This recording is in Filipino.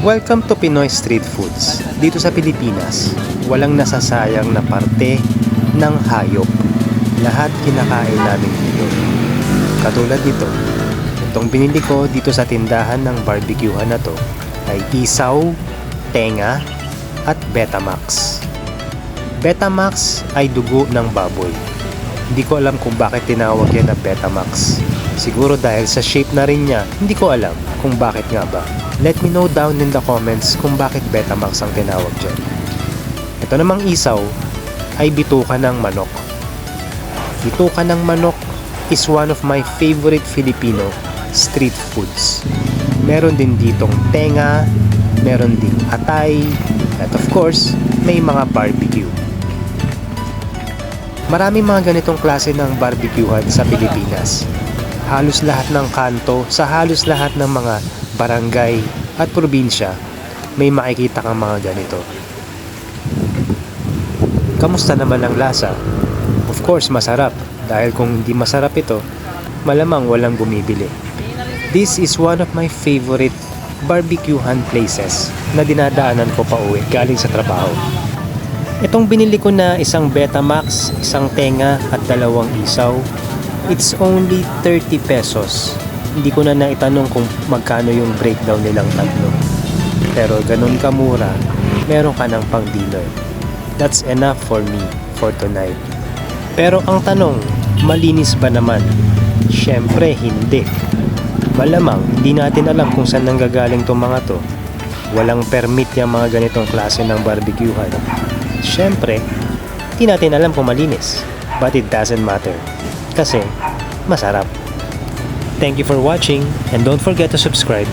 Welcome to Pinoy Street Foods. Dito sa Pilipinas, walang nasasayang na parte ng hayop. Lahat kinakain namin dito. Katulad dito, itong binili ko dito sa tindahan ng barbecuehan na to ay isaw, tenga, at Betamax. Betamax ay dugo ng baboy. Hindi ko alam kung bakit tinawag yan na Betamax. Siguro dahil sa shape na rin niya, hindi ko alam kung bakit nga ba. Let me know down in the comments kung bakit Betamax ang tinawag dyan. Ito namang isaw ay bituka ng manok. Bituka ng manok is one of my favorite Filipino street foods. Meron din ditong tenga, meron din atay, at of course, may mga barbecue. Maraming mga ganitong klase ng barbecuehan sa Pilipinas. Halos lahat ng kanto, sa halos lahat ng mga barangay at probinsya, may makikita kang mga ganito. Kamusta naman ang lasa? Of course, masarap. Dahil kung hindi masarap ito, malamang walang bumibili. This is one of my favorite barbecuehan places na dinadaanan ko pa uwi galing sa trabaho. Itong binili ko na isang Betamax, isang tenga at dalawang isaw, it's only 30 pesos. Hindi ko na naitanong kung magkano yung breakdown nilang tatlo. Pero ganun kamura, meron ka ng pang dinner. That's enough for me for tonight. Pero ang tanong, malinis ba naman? Siyempre, hindi. Malamang, hindi natin alam kung saan nanggagaling tong mga to. Walang permit yung mga ganitong klase ng barbecuehan. Siyempre, hindi natin alam kung malinis. But it doesn't matter. Kasi, masarap. Thank you for watching and don't forget to subscribe